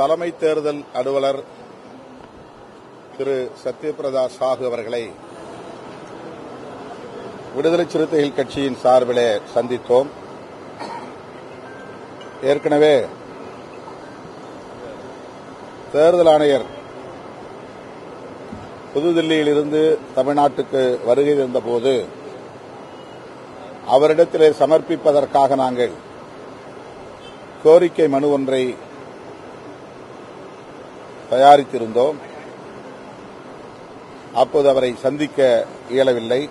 தலைமை தேர்தல் அலுவலர் திரு சத்யபிரதா சாஹு அவர்களை விடுதலை சிறுத்தைகள் கட்சியின் சார்பிலே சந்தித்தோம். ஏற்கனவே தேர்தல் ஆணையர் புதுதில்லியிலிருந்து தமிழ்நாட்டுக்கு வருகை தந்தபோது அவரிடத்திலே சமர்ப்பிப்பதற்காக நாங்கள் கோரிக்கை மனு ஒன்றை தயாரித்திருந்தோம். அப்போது அவரை சந்திக்க இயலவில்லை.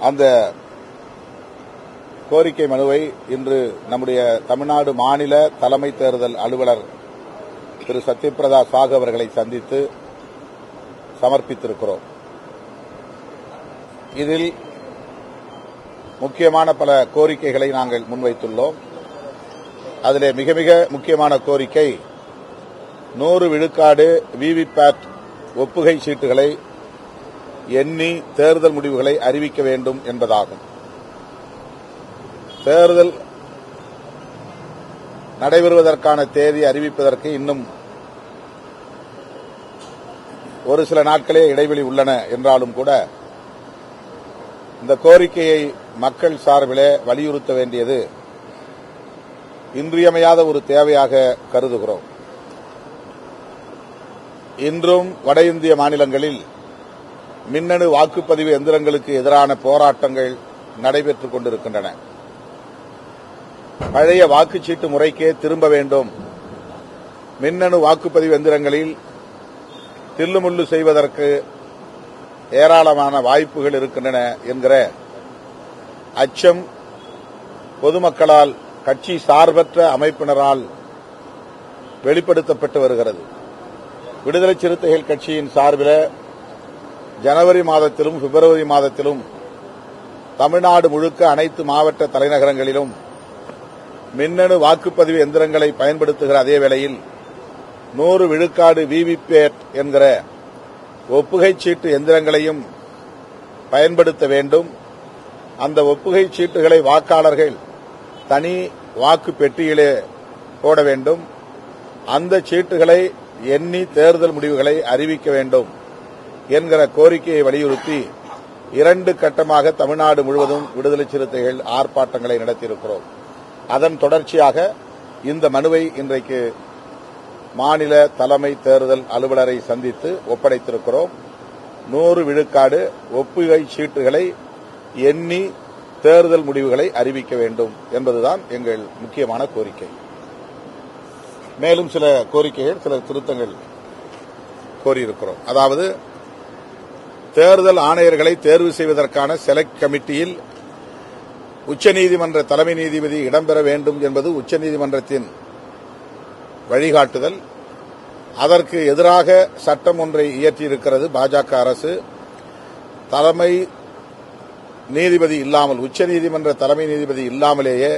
அந்த கோரிக்கை மனுவை இன்று நம்முடைய தமிழ்நாடு மாநில தலைமை தேர்தல் அலுவலர் திரு. சத்யபிரதா சாகு அவர்களை சந்தித்து சமர்ப்பித்திருக்கிறோம். இதில் முக்கியமான பல கோரிக்கைகளை நாங்கள் முன்வைத்துள்ளோம். அதிலே மிக மிக முக்கியமான கோரிக்கை நூறு விழுக்காடு விவிபேட் ஒப்புகை சீட்டுகளை எண்ணி தேர்தல் முடிவுகளை அறிவிக்க வேண்டும் என்பதாகும். தேர்தல் நடைபெறுவதற்கான தேதி அறிவிப்பதற்கு இன்னும் ஒரு சில நாட்களே இடைவெளி உள்ளன என்றாலும் கூட இந்த கோரிக்கையை மக்கள் சார்பிலே வலியுறுத்த வேண்டியது இன்றியமையாத ஒரு தேவையாக கருதுகிறோம். இன்றும் வட இந்திய மாநிலங்களில் மின்னணு வாக்குப்பதிவு எந்திரங்களுக்கு எதிரான போராட்டங்கள் நடைபெற்றுக் கொண்டிருக்கின்றன. பழைய வாக்குச்சீட்டு முறைக்கே திரும்ப வேண்டும். மின்னணு வாக்குப்பதிவு எந்திரங்களில் தில்லுமுள்ளு செய்வதற்கு ஏராளமான வாய்ப்புகள் இருக்கின்றன என்கிற அச்சம் பொதுமக்களால் கட்சி சார்பற்ற அமைப்பினரால் வெளிப்படுத்தப்பட்டு வருகிறது. விடுதலை சிறுத்தைகள் கட்சியின் சார்பில் ஜனவரி மாதத்திலும் பிப்ரவரி மாதத்திலும் தமிழ்நாடு முழுக்க அனைத்து மாவட்ட தலைநகரங்களிலும் மின்னணு வாக்குப்பதிவு எந்திரங்களை பயன்படுத்துகிற அதே வேளையில் நூறு விழுக்காடு விவிபேட் என்கிற ஒப்புகை சீட்டு எந்திரங்களையும் பயன்படுத்த வேண்டும். அந்த ஒப்புகை சீட்டுகளை வாக்காளர்கள் தனி வாக்கு பெட்டியிலே போட வேண்டும். அந்த சீட்டுகளை எண்ணி தேர்தல் முடிவுகளை அறிவிக்க வேண்டும் என்கிற கோரிக்கையை வலியுறுத்தி இரண்டு கட்டமாக தமிழ்நாடு முழுவதும் விடுதலை சிறுத்தைகள் ஆர்ப்பாட்டங்களை நடத்தியிருக்கிறோம். அதன் தொடர்ச்சியாக இந்த மனுவை இன்றைக்கு மாநில தலைமை தேர்தல் அலுவலரை சந்தித்து ஒப்படைத்திருக்கிறோம். நூறு விழுக்காடு ஒப்புகை சீட்டுகளை எண்ணி தேர்தல் முடிவுகளை அறிவிக்க வேண்டும் என்பதுதான் எங்கள் முக்கியமான கோரிக்கை. மேலும் சில கோரிக்கைகள் சில திருத்தங்கள் கோரியிருக்கிறோம். அதாவது தேர்தல் ஆணையர்களை தேர்வு செய்வதற்கான செலக்ட் கமிட்டியில் உச்சநீதிமன்ற தலைமை நீதிபதி இடம்பெற வேண்டும் என்பது உச்சநீதிமன்றத்தின் வழிகாட்டுதல். அதற்கு எதிராக சட்டம் ஒன்றை இயற்றியிருக்கிறது பாஜக அரசு. தலைமை நீதிபதி இல்லாமல் உச்சநீதிமன்ற தலைமை நீதிபதி இல்லாமலேயே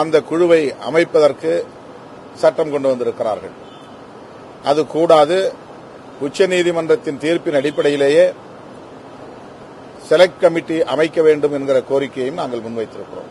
அந்த குழுவை அமைப்பதற்கு சட்டம் கொண்டு வந்திருக்கிறார்கள். அது கூடாது உச்சநீதிமன்றத்தின் தீர்ப்பின் அடிப்படையிலேயே செலக்ட் கமிட்டி அமைக்க வேண்டும் என்கிற கோரிக்கையையும் நாங்கள் முன்வைத்திருக்கிறோம்.